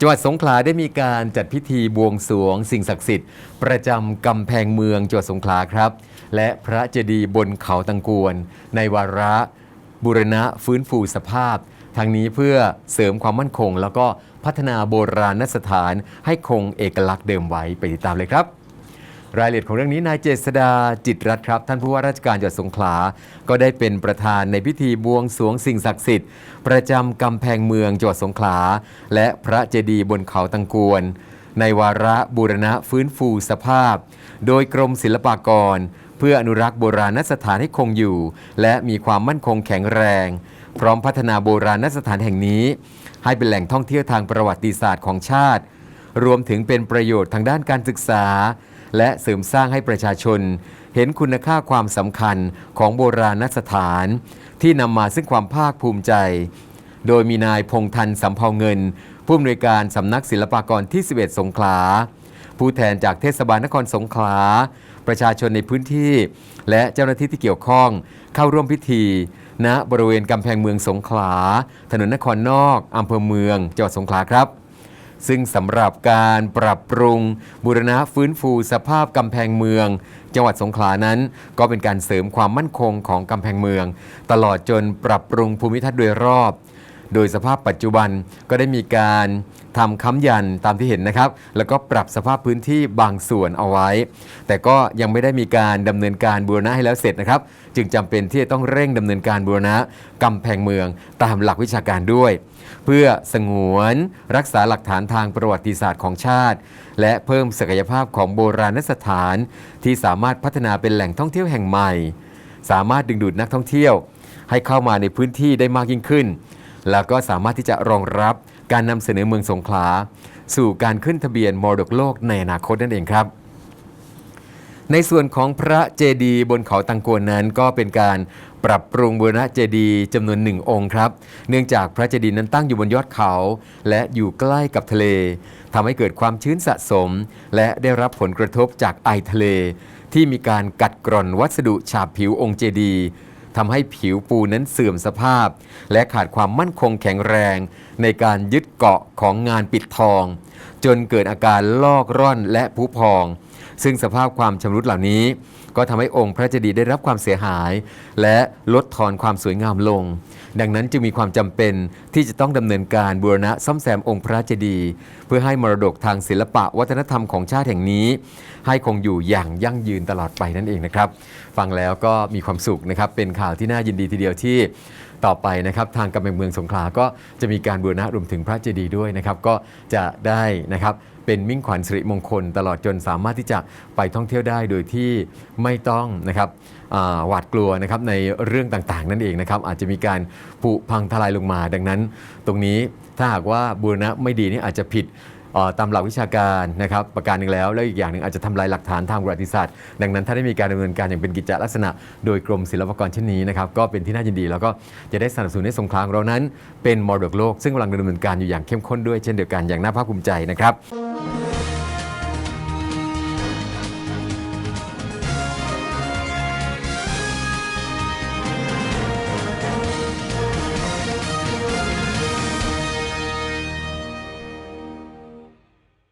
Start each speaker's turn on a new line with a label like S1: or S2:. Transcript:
S1: จังหวัดสงขลาได้มีการจัดพิธีบวงสรวง สิ่งศักดิ์สิทธิ์ ประจำกำแพงเมืองจังหวัดสงขลาครับ และพระเจดีย์บนเขาตังกวน ในวาระบุรณะฟื้นฟูสภาพทางนี้เพื่อเสริมความมั่นคง แล้วก็พัฒนาโบราณสถานให้คงเอกลักษณ์เดิมไว้ไปติดตามเลยครับ รายละเอียดของเรื่องนี้นายเจษดาจิตรรัตน์ครับท่านผู้ว่าราชการจังหวัดสงขลา ก็ได้เป็นประธานในพิธีบวงสรวงสิ่งศักดิ์สิทธิ์ ประจำกำแพงเมืองจังหวัดสงขลา และพระเจดีย์บนเขาตังกวน ในวาระบูรณะฟื้นฟูสภาพ โดยกรมศิลปากร เพื่ออนุรักษ์โบราณสถานให้คงอยู่ และมีความมั่นคงแข็งแรง พร้อมพัฒนาโบราณสถานแห่งนี้ ให้เป็นแหล่งท่องเที่ยวทางประวัติศาสตร์ของชาติ รวมถึงเป็นประโยชน์ทางด้านการศึกษา และเสริมสร้างให้ประชาชน เห็นคุณค่าความสำคัญของโบราณสถาน ที่นำมาซึ่งความภาคภูมิใจ โดยมีนายพงษ์ทันสำเภาเงิน ผู้อำนวยการสำนักศิลปากรที่ 11 สงขลา ผู้แทนจากเทศบาลนครสงขลา ประชาชนในพื้นที่ และเจ้าหน้าที่ที่เกี่ยวข้องเข้าร่วมพิธีณบริเวณกำแพงเมืองสงขลา ถนนนครนอกอำเภอเมืองจังหวัดสงขลาครับ ซึ่งสำหรับการปรับปรุงบูรณะฟื้นฟูสภาพกำแพงเมือง จังหวัดสงขลานั้น ก็เป็นการเสริมความมั่นคงของกำแพงเมือง ตลอดจนปรับปรุงภูมิทัศน์โดยรอบ โดยสภาพปัจจุบันก็ได้มีการทำค้ำยันตามที่เห็นนะครับ แล้วก็ปรับสภาพพื้นที่บางส่วนเอาไว้ แต่ก็ยังไม่ได้มีการดำเนินการบูรณะให้แล้วเสร็จนะครับ จึงจำเป็นที่จะต้องเร่งดำเนินการบูรณะกำแพงเมืองตามหลักวิชาการด้วย เพื่อสงวนรักษาหลักฐานทางประวัติศาสตร์ของชาติ และเพิ่มศักยภาพของโบราณสถาน ที่สามารถพัฒนาเป็นแหล่งท่องเที่ยวแห่งใหม่ สามารถดึงดูดนักท่องเที่ยวให้เข้ามาในพื้นที่ได้มากยิ่งขึ้น แล้วก็สามารถที่จะรองรับการนำเสนอเมืองสงขลา สู่การขึ้นทะเบียนมรดกโลกในอนาคตนั่นเองครับ ในส่วนของพระเจดีย์บนเขาตังกวนนั้นก็เป็นการปรับปรุงบูรณะเจดีย์จำนวนหนึ่งองค์ครับ เนื่องจากพระเจดีย์นั้นตั้งอยู่บนยอดเขา และอยู่ใกล้กับทะเลทำให้เกิดความชื้นสะสม และได้รับผลกระทบจากไอทะเล ที่มีการกัดกร่อนวัสดุฉาบผิวองค์เจดีย์ ทำให้ผิวปูนั้นเสื่อมสภาพ และขาดความมั่นคงแข็งแรง ในการยึดเกาะของงานปิดทอง จนเกิดอาการลอกร่อนและผุพอง ซึ่งสภาพความชำรุดเหล่านี้ ก็ทำให้องค์พระเจดีย์ได้รับความเสียหาย และลดทอนความสวยงามลง ดังนั้นจึงมีความจำเป็นที่จะต้องดำเนินการบูรณะซ่อมแซมองค์พระเจดีย์เพื่อให้มรดกทางศิลปะวัฒนธรรมของชาติแห่งนี้ ให้คงอยู่อย่างยั่งยืนตลอดไปนั่นเองนะครับ ฟังแล้วก็มีความสุขนะครับเป็นข่าวที่น่ายินดีทีเดียวที่ ต่อไปนะครับทางกำแพงเมืองสงขลาก็จะมีการบูรณะรวมถึงพระเจดีย์ด้วยนะครับก็จะได้นะครับเป็นมิ่งขวัญสิริมงคล ตลอดจนสามารถที่จะไปท่องเที่ยวได้โดยที่ไม่ต้องนะครับหวาดกลัวนะครับในเรื่องต่างๆ นั่นเองนะครับอาจจะมีการผุพังทลายลงมา ดังนั้น ตรงนี้ถ้าหากว่าบูรณะไม่ดีนี่อาจจะผิด ตามหลักวิชาการนะครับประการหนึ่งแล้ว แล้วอีกอย่างหนึ่งอาจจะทำลายหลักฐานทางประวัติศาสตร์ ดังนั้นถ้าได้มีการดำเนินการอย่างเป็นกิจลักษณะ โดยกรมศิลปากรเช่นนี้นะครับก็เป็นที่น่ายินดี แล้วก็จะได้สนับสนุนให้สงขลาของเรานั้น เป็นมรดกโลกซึ่งกำลังดำเนินการอยู่อย่างเข้มข้นด้วยเช่นเดียวกันอย่างน่าภาคภูมิใจนะครับ